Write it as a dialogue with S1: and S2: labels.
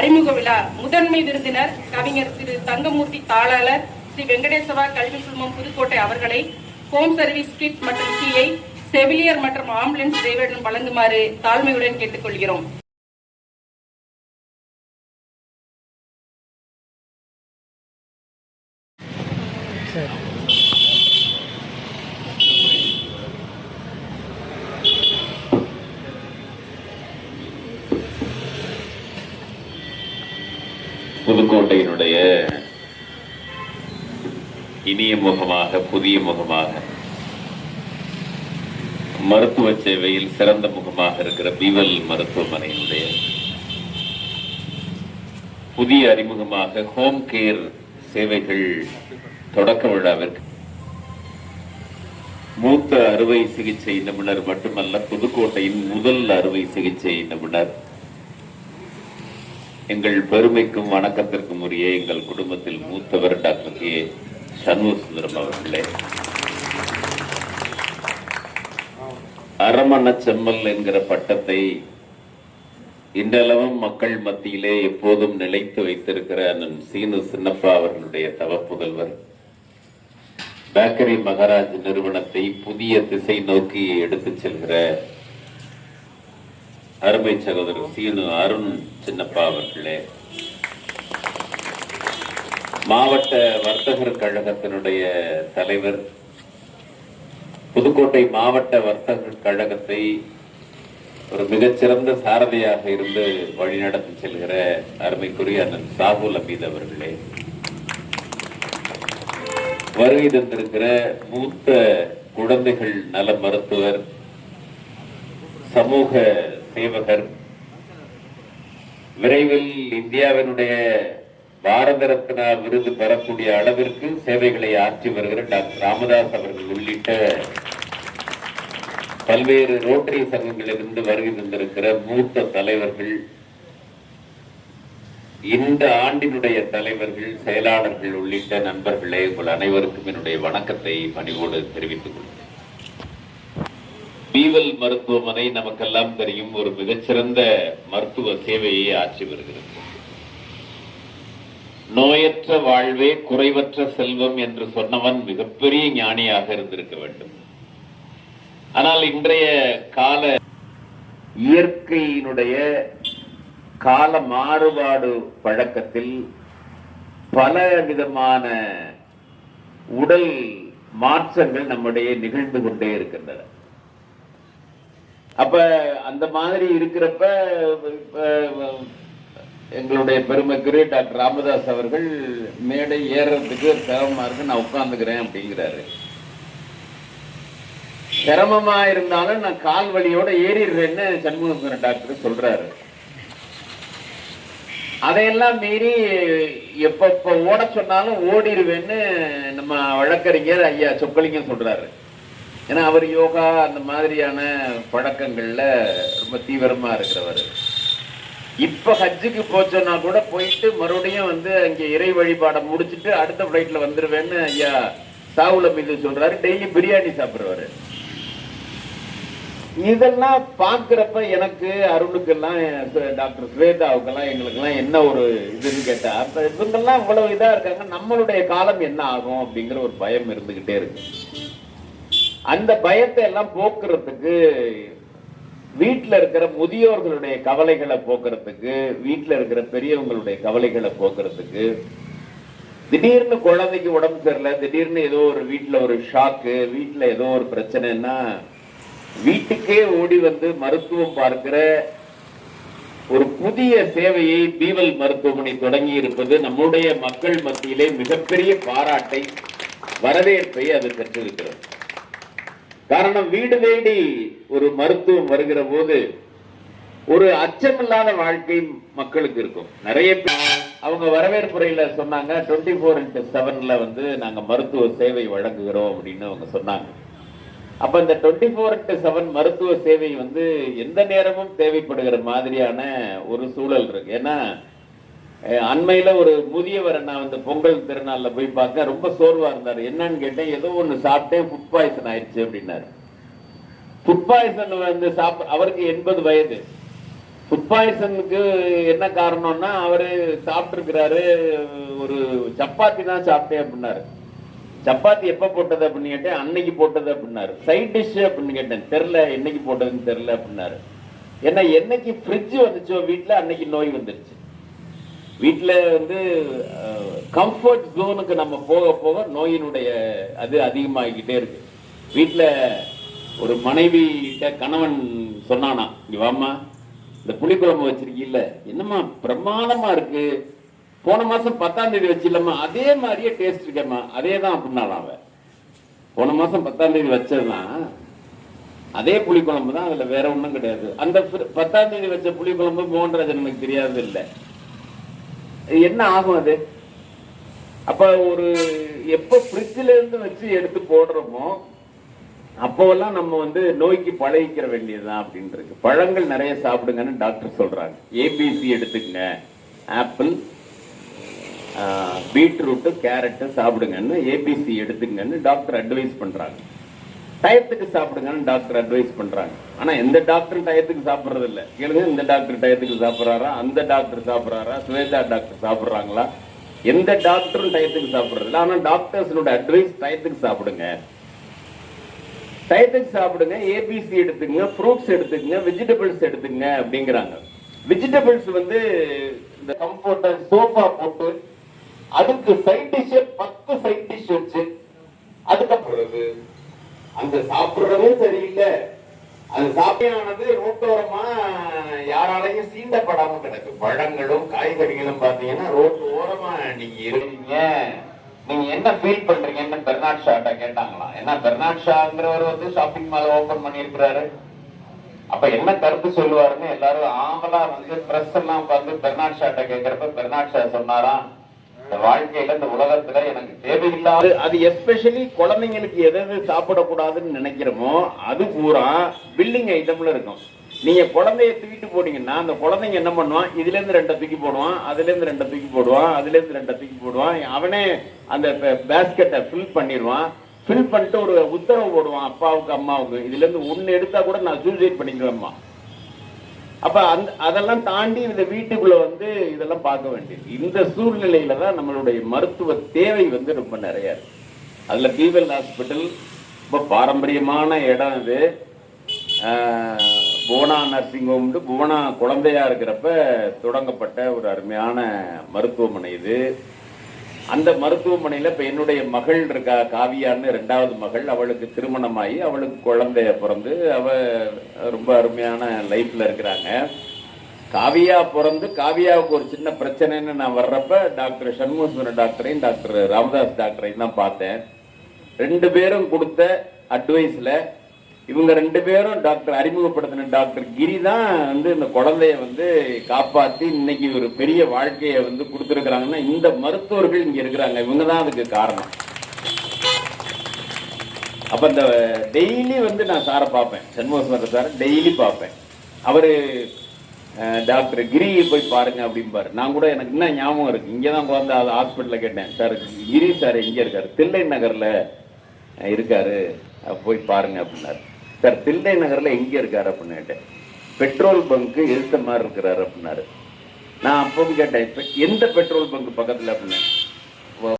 S1: அறிமுக விழா முதன்மை விருந்தினர் கவிஞர் திரு தங்கமூர்த்தி தாளாளர் ஸ்ரீ வெங்கடேசவா கல்வி குழுமம் புதுக்கோட்டை அவர்களை ஹோம் சர்வீஸ் கிட் மற்றும் கீயை செவிலியர் மற்றும் ஆம்புலன்ஸ் டிரைவரிடம் வழங்குமாறு தாழ்மையுடன் கேட்டுக்கொள்கிறோம்.
S2: புதுக்கோட்டையினுடைய இனிய முகமாக புதிய முகமாக மருத்துவ சேவையில் சிறந்த முகமாக இருக்கிற பிவல் மருத்துவமனையினுடைய புதிய அறிமுகமாக ஹோம் கேர் சேவைகள் தொடக்க விழாவிற்கு மூத்த அறுவை சிகிச்சை நிபுணர் மட்டுமல்ல புதுக்கோட்டையின் முதல் அறுவை சிகிச்சை நிபுணர் எங்கள் பெருமைக்கும் வணக்கத்திற்கும் உரிய எங்கள் குடும்பத்தில் மூத்தவர் டாக்டர் கே. சண்முகசுந்தரம் அவர்களே. அரமண செம்மல் என்கிற பட்டத்தை இன்றளவும் மக்கள் மத்தியிலே எப்போதும் நிலைத்து வைத்திருக்கிற அண்ணன் சீனு சின்னப்பா அவர்களுடைய தவப்புதல்வர். பேக்கரி மகாராஜ் நிறுவனத்தை புதிய திசை நோக்கி எடுத்துச் செல்கிற அருமை சகோதரர் சீனு அருண் சின்னப்பா அவர்களே. மாவட்ட வர்த்தகர் கழகத்தினுடைய தலைவர் புதுக்கோட்டை மாவட்ட வர்த்தகர் கழகத்தை ஒரு மிகச்சிறந்த சாரதியாக இருந்து வழிநடத்தி செல்கிற அருமைக்குரிய அண்ணன் சாகுல் அமீத் அவர்களே. வருகை தந்திருக்கிற மூத்த குழந்தைகள் நல மருத்துவர் சமூக சேவகர். விரைவில் இந்தியாவினுடைய பாரத ரத்னா விருது பெறக்கூடிய அளவிற்கு சேவைகளை ஆற்றி வருகிற டாக்டர் ராமதாஸ் அவர்கள் உள்ளிட்ட பல்வேறு ரோட்டரி சங்கங்களிலிருந்து வருகை தந்திருக்கிற மூத்த தலைவர்கள் இந்த ஆண்டினுடைய தலைவர்கள் செயலாளர்கள் உள்ளிட்ட நண்பர்களே உங்கள் அனைவருக்கும் என்னுடைய வணக்கத்தை பணிவோடு தெரிவித்துக் கொள்கிறேன். பீவல் மருத்துவமனை நமக்கெல்லாம் தெரியும் ஒரு மிகச்சிறந்த மருத்துவ சேவையை ஆற்றி வருகிறது. நோயற்ற வாழ்வே குறைவற்ற செல்வம் என்று சொன்னவன் மிகப்பெரிய ஞானியாக இருந்திருக்க வேண்டும். ஆனால் இன்றைய கால இயற்கையினுடைய கால மாறுபாடு பழக்கத்தில் பல விதமான உடல் மாற்றங்கள் நம்முடைய நிகழ்ந்து கொண்டே இருக்கின்றன. அப்ப அந்த மாதிரி இருக்கிறப்ப எங்களுடைய பெருமைக்குரிய டாக்டர் ராமதாஸ் அவர்கள் மேடை ஏறுறதுக்கு சிரமமா இருக்கு நான் உட்காந்துக்கிறேன் அப்படிங்கிறாரு. சிரமமா இருந்தாலும் நான் கால் வலியோட ஏறிடுறேன்னு சண்முகசுந்தரம் டாக்டர் சொல்றாரு. அதையெல்லாம் மீறி எப்பப்ப ஓட சொன்னாலும் ஓடிடுவேன்னு நம்ம வழக்கறிஞர் ஐயா சொக்கலிங்கம் சொல்றாரு. ஏன்னா அவர் யோகா அந்த மாதிரியான பழக்கங்களில் ரொம்ப தீவிரமாக இருக்கிறவர். இப்போ ஹஜ்ஜுக்கு போச்சோன்னா கூட போயிட்டு மறுபடியும் வந்து அங்கே இறை வழிபாடை முடிச்சுட்டு அடுத்த ஃப்ளைட்டில் வந்துடுவேன்னு ஐயா சாவுல மீது சொல்கிறாரு டெய்லி பிரியாணி சாப்பிட்றவர். இதெல்லாம் பார்க்குறப்ப எனக்கு அருணுக்கெல்லாம் டாக்டர் ஸ்வேதாவுக்கெல்லாம் எங்களுக்கெல்லாம் என்ன ஒரு இதுன்னு கேட்டா அப்போ இவங்கெல்லாம் இவ்வளவு இதாக இருக்காங்க நம்மளுடைய காலம் என்ன ஆகும் அப்படிங்கிற ஒரு பயம் இருந்துக்கிட்டே இருக்கு. அந்த பயத்தை எல்லாம் போக்குறதுக்கு வீட்டில் இருக்கிற முதியோர்களுடைய கவலைகளை போக்குறதுக்கு வீட்டில் இருக்கிற பெரியவங்களுடைய கவலைகளை போக்குறதுக்கு திடீர்னு குழந்தைக்கு உடம்பு சரியில்லை திடீர்னு ஏதோ ஒரு வீட்டில் ஒரு ஷாக்கு வீட்டில் ஏதோ ஒரு பிரச்சனைன்னா வீட்டுக்கே ஓடி வந்து மருத்துவம் பார்க்கிற ஒரு புதிய சேவையை பீவல் மருத்துவமனை தொடங்கி இருப்பது நம்முடைய மக்கள் மத்தியிலே மிகப்பெரிய பாராட்டை வரவேற்பை அது பெற்றிருக்கிறது. காரணம் வீடு தேடி ஒரு மருத்துவம் வருகிற போது ஒரு அச்சமில்லாத வாழ்க்கை மக்களுக்கு இருக்கும். நிறைய பேர் அவங்க வரவேற்புரையில சொன்னாங்க டுவெண்ட்டி ஃபோர் இன்ட்டு செவன்ல வந்து நாங்க மருத்துவ சேவை வழங்குகிறோம் அப்படின்னு அவங்க சொன்னாங்க. அப்ப இந்த டுவெண்ட்டி ஃபோர் இன்ட்டு செவன் மருத்துவ சேவை வந்து எந்த நேரமும் தேவைப்படுகிற மாதிரியான ஒரு சூழல் இருக்கு. ஏன்னா அண்மையில ஒரு முதியவரை நான் அந்த பொங்கல் திருநாள்ல போய் பார்க்க ரொம்ப சோர்வா இருந்தார். என்னன்னு கேட்டேன் ஏதோ ஒண்ணு சாப்பிட்டேன் ஃபுட் பாய்சன் ஆயிடுச்சு அப்படின்னாரு. ஃபுட் பாய்சன் வந்து சாப்பிட அவருக்கு எண்பது வயது. ஃபுட் பாய்சனுக்கு என்ன காரணம்னா அவரு சாப்பிட்டுருக்கிறாரு ஒரு சப்பாத்தி தான் சாப்பிட்டேன் அப்படின்னாரு. சப்பாத்தி எப்ப போட்டது அப்படின்னு கேட்டேன் அன்னைக்கு போட்டது அப்படின்னாரு. சைட் டிஷ் அப்படின்னு கேட்டேன் தெரில என்னைக்கு போட்டதுன்னு தெரில அப்படின்னாரு. ஏன்னா என்னைக்கு ஃப்ரிட்ஜ் வந்துச்சோ வீட்டில் அன்னைக்கு நோய் வந்துருச்சு. வீட்டில் வந்து கம்ஃபர்ட் ஜோனுக்கு நம்ம போக போக நோயினுடைய அது அதிகமாகிக்கிட்டே இருக்கு. வீட்டில் ஒரு மனைவி கணவன் சொன்னானா இங்க வாம்மா இந்த புளிக்குழம்பு வச்சிருக்கீல்ல என்னம்மா பிரமாதமா இருக்கு? போன மாசம் பத்தாம் தேதி வச்சில்லம்மா அதே மாதிரியே டேஸ்ட் இருக்கேம்மா அதே தான் அப்படின்னாலாம் அவன் போன மாசம் பத்தாம் தேதி வச்சதுதான் அதே புளிக்குழம்பு தான் அதுல வேற ஒன்றும் கிடையாது. அந்த பத்தாம் தேதி வச்ச புளிக்குழம்பு மோகன்ராஜன் எனக்கு தெரியாது இல்லை என்ன ஆகும் அது? அப்ப ஒரு எப்ப ஃப்ரிட்ஜ்ல இருந்து வச்சு எடுத்து போடுறோமோ அப்போவெல்லாம் நம்ம வந்து நோய்க்கு பழகிக்கிற வேண்டியதுதான் அப்படின்னு இருக்கு பழங்கள் நிறைய சாப்பிடுங்கன்னு டாக்டர் சொல்றாங்க. ஏபிசி எடுத்துக்கங்க. ஆப்பிள் பீட்ரூட்டு கேரட்டு சாப்பிடுங்கன்னு ஏபிசி எடுத்துக்கங்கன்னு டாக்டர் அட்வைஸ் பண்றாங்க. டயத்துக்கு சாப்பிடுங்கன்னு டாக்டர் அட்வைஸ் பண்றாங்க. ஆனா எந்த டாக்டரும் டயத்துக்கு சாப்பிடுறது இல்ல கேளுங்க இந்த டாக்டர் டயத்துக்கு சாப்பிடுறாரா? அந்த டாக்டர் சாப்பிடுறாரா? சுவேதா டாக்டர் சாப்பிடுறாங்களா? எந்த டாக்டரும் டயத்துக்கு சாப்பிடுறது இல்லை ஆனா டாக்டர்ஸனோட அட்வைஸ் டயத்துக்கு சாப்பிடுங்க. டயத்துக்கு சாப்பிடுங்க ஏபிசி எடுத்துக்கங்க ஃப்ரூட்ஸ் எடுத்துக்கங்க வெஜிடபிள்ஸ் எடுத்துக்கங்க அப்படிங்கிறாங்க. வெஜிடபிள்ஸ் வந்து இந்த கம்ஃபர்டர் சோஃபா போட்டு அதுக்கு சைட் டிஷ் பத்து சைட் டிஷ் வச்சு அதுக்கப்புறம் அந்த சாப்பிடுறதே சரியில்லை. அது சாப்பியானது ரோட்டோரமா யாராலையும் சீண்டப்படாம கிடக்கு. பழங்களும் காய்கறிகளும் பாத்தீங்கன்னா ரோட்டு ஓரமா நீங்க இருக்கீங்க நீங்க என்ன ஃபீல் பண்றீங்கன்னு பெர்னாட் ஷாட்ட கேட்டாங்களாம் ஏன்னா பெர்னாட் ஷாங்கிறவர் வந்து ஷாப்பிங் மால் ஓபன் பண்ணியிருக்கிறாரு. அப்ப என்ன கருத்து சொல்லுவாருன்னு எல்லாரும் ஆமலா வந்து பிரஸ் எல்லாம் பார்த்து பெர்னாட் ஷாட்ட கேட்கிறப்ப பெர்னாட் ஷா சொன்னாராம். வாழ்க்கையில இந்த உலகத்துல எனக்கு தேவையில்லாத அது எஸ்பெஷலி குழந்தைங்களுக்கு எது எது சாப்பிடக்கூடாதுன்னு நினைக்கிறோமோ அது பூரா பில்டிங் ஐட்டம்ல இருக்கும். நீங்க குழந்தைய தூக்கிட்டு போனீங்கன்னா அந்த குழந்தைங்க என்ன பண்ணுவான்? இதுல இருந்து ரெண்டை தூக்கி போடுவான் அதுல இருந்து ரெண்டை தூக்கி போடுவான் அதுல இருந்து ரெண்டை தூக்கி போடுவான். அவனே அந்த பேஸ்கெட்டை ஃபில் பண்ணிடுவான். ஃபில் பண்ணிட்டு ஒரு உத்தரவு போடுவான் அப்பாவுக்கு அம்மாவுக்கு. இதுல இருந்து ஒன்னு எடுத்தா கூட நான் சூசைட் பண்ணிக்குவேம்மா அப்ப அந்த அதெல்லாம் தாண்டி இந்த வீட்டுக்குள்ள வந்து இதெல்லாம் பார்க்க வேண்டியது. இந்த சூழ்நிலையில தான் நம்மளுடைய மருத்துவ தேவை வந்து ரொம்ப நிறைய இருக்கு. அதுல பீவல் ஹாஸ்பிட்டல் ரொம்ப பாரம்பரியமான இடம் இது. புவனா நர்சிங் ஹோம்னு புவனா குழந்தையா இருக்கிறப்ப தொடங்கப்பட்ட ஒரு அருமையான மருத்துவமனை இது. அந்த மருத்துவமனையில இப்ப என்னுடைய மகள் இருக்கா காவியான்னு ரெண்டாவது மகள் அவளுக்கு திருமணமாகி அவளுக்கு குழந்தைய பிறந்து அவ ரொம்ப அருமையான லைஃப்ல இருக்கிறாங்க. காவியா பிறந்து காவியாவுக்கு ஒரு சின்ன பிரச்சனைன்னு நான் வர்றப்ப டாக்டர் சண்முகசுவரன் டாக்டரையும் டாக்டர் ராமதாஸ் டாக்டரையும் தான் பார்த்தேன். ரெண்டு பேரும் கொடுத்த அட்வைஸ்ல இவங்க ரெண்டு பேரும் டாக்டர் அறிமுகப்படுத்தின டாக்டர் கிரி தான் வந்து இந்த குழந்தைய வந்து காப்பாற்றி இன்னைக்கு ஒரு பெரிய வாழ்க்கையை வந்து கொடுத்துருக்குறாங்கன்னா இந்த மருத்துவர்கள் இங்கே இருக்கிறாங்க. இவங்க தான் அதுக்கு காரணம். அப்ப இந்த டெய்லி வந்து நான் சாரை பார்ப்பேன். சண்முகசுந்தர சார் டெய்லி பார்ப்பேன். அவர் டாக்டர் கிரி போய் பாருங்க அப்படிம்பாரு. நான் கூட எனக்கு இன்னும் ஞாபகம் இருக்கு? இங்கே தான் குழந்தை அது ஹாஸ்பிட்டலில் கேட்டேன். சார் கிரி சார் எங்கே இருக்காரு? தில்லை நகரில் இருக்காரு. போய் பாருங்க அப்படின்னாரு. சார் தில்லை நகரில் எங்கே இருக்கார் அப்படின்னு கேட்டேன். பெட்ரோல் பங்க்கு எதிர்த்த மாதிரி இருக்கிறாரு அப்படின்னாரு. நான் அப்பவும் கேட்டேன் எந்த பெட்ரோல் பங்க் பக்கத்தில் அப்படின்னேன்